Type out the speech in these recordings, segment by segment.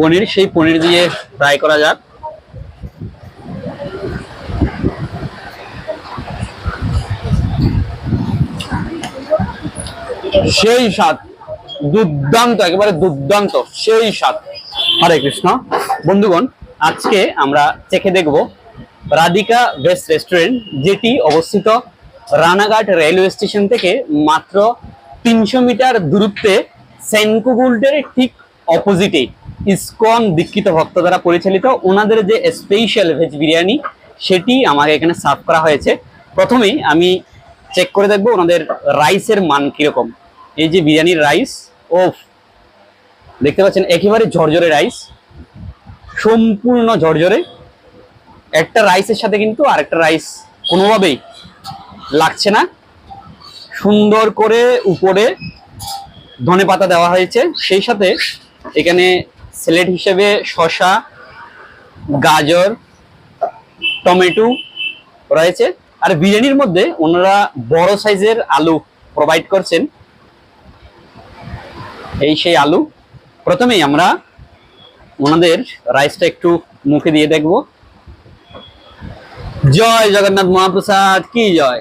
পনির, সেই পনির দিয়ে ফ্রাই করা যাক। সেই স্বাদ, দুর্দান্ত, একেবারে দুর্দান্ত, সেই স্বাদ। হরে কৃষ্ণ। বন্ধুগণ, আজকে আমরা চেখে দেখব রাধিকা ভেজ রেস্টুরেন্ট, যেটি অবস্থিত রানাঘাট রেলওয়ে স্টেশন থেকে মাত্র তিনশো মিটার দূরত্বে সেনকুগুল্টের ঠিক অপোজিটে ইসকন দীক্ষিত ভক্ত দ্বারা পরিচালিত। ওনাদের যে স্পেশাল ভেজ বিরিয়ানি, সেটি আমাকে এখানে সার্ভ করা হয়েছে। প্রথমেই আমি চেক করে দেখব ওনাদের রাইসের মান কীরকম। এই যে বিরিয়ানির রাইস ও দেখতে পাচ্ছেন, একেবারে ঝরঝরে রাইস সম্পূর্ণ ঝরঝরে। একটা রাইসের সাথে কিন্তু আরেকটা রাইস কোনোভাবেই লাগছে না। সুন্দর করে উপরে ধনে পাতা দেওয়া হয়েছে। সেই সাথে এখানে স্যালাড হিসেবে শসা, গাজর, টমেটো রয়েছে। আর বিরিয়ানির মধ্যে ওনারা বড় সাইজের আলু প্রোভাইড করছেন। এই সেই আলু। প্রথমেই আমরা ওনাদের রাইসটা একটু মুখে দিয়ে দেখব। জয় জগন্নাথ মহাপ্রসাদ, কি জয়?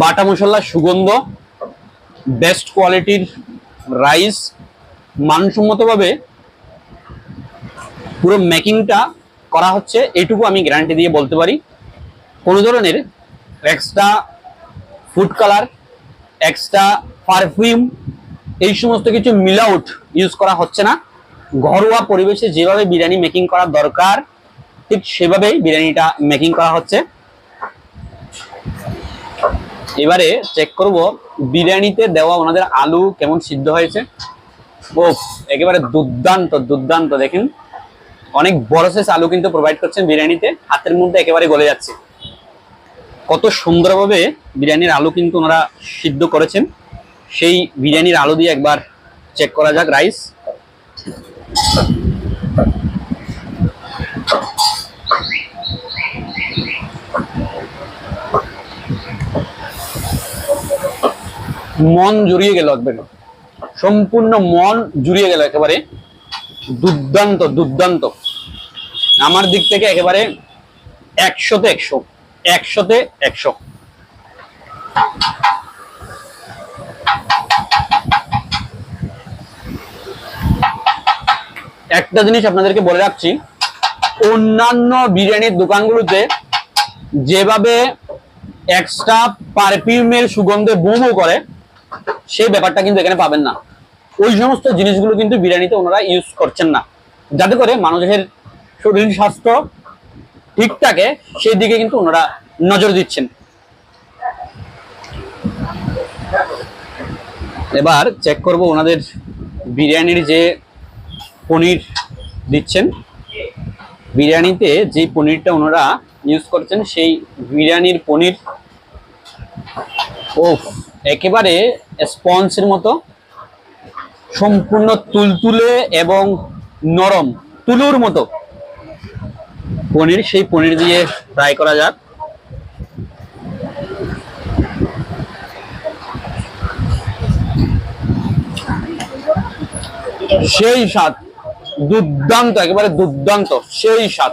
বাটা মশলার সুগন্ধ বেস্ট কোয়ালিটির রাইস মানসম্মতভাবে পুরো মেকিংটা করা হচ্ছে, এটুকু আমি গ্যারান্টি দিয়ে বলতে পারি। কোনো ধরনের extra food colour extra perfume এই সমস্ত কিছু মিল আউট ইউজ করা হচ্ছে না। ঘরোয়া পরিবেশে যেভাবে বিরিয়ানি মেকিং করা দরকার, ঠিক সেভাবেই বিরিয়ানিটা মেকিং করা হচ্ছে। এবারে চেক করব, বিরিয়ানিতে দেওয়া ওনাদের আলু কেমন সিদ্ধ হয়েছে। ও একেবারে দুর্দান্ত দুর্দান্ত, দেখেন। অনেক বড় সাইজ আলু কিন্তু প্রোভাইড করছেন বিরিয়ানিতে, হাতের মধ্যে একেবারে গলে যাচ্ছে। কত সুন্দরভাবে বিরিয়ানির আলু কিন্তু ওনারা সিদ্ধ করেছেন। সেই বিরিয়ানির আলু দিয়ে একবার চেক করা যাক রাইস মন জুড়িয়ে গেল একবার। সম্পূর্ণ মন জুড়িয়ে গেল একেবারে। দুর্দান্ত দুর্দান্ত। আমার দিক থেকে একেবারে একশোতে একশো একশোতে একশো। একটা জিনিস আপনাদেরকে বলে রাখছি, অন্যান্য বিরিয়ানির দোকানগুলোতে যেভাবে এক্সট্রা পারফিউমের সুগন্ধে বুমু করে সেই ব্যাপারটা কিন্তু এখানে পাবেন না। ওই সমস্ত জিনিসগুলো কিন্তু বিরিয়ানিতে ওনারা ইউজ করছেন না। যাতে করে মানুষের শরীর স্বাস্থ্য ঠিক থাকে, সেই দিকে কিন্তু ওনারা নজর দিচ্ছেন। এবার চেক করব ওনাদের বিরিয়ানির যে পনির দিচ্ছেন। বিরিয়ানিতে যে পনিরটা ওনারা ইউজ করছেন, সেই বিরিয়ানির পনির। ও একেবারে স্পঞ্জের মতো, সম্পূর্ণ তুলতুলে এবং নরম, তুলুর মতো। পনির, সেই পনির দিয়ে ফ্রাই করা যাক। সেই স্বাদ, দুর্দান্ত, একেবারে দুর্দান্ত, সেই স্বাদ।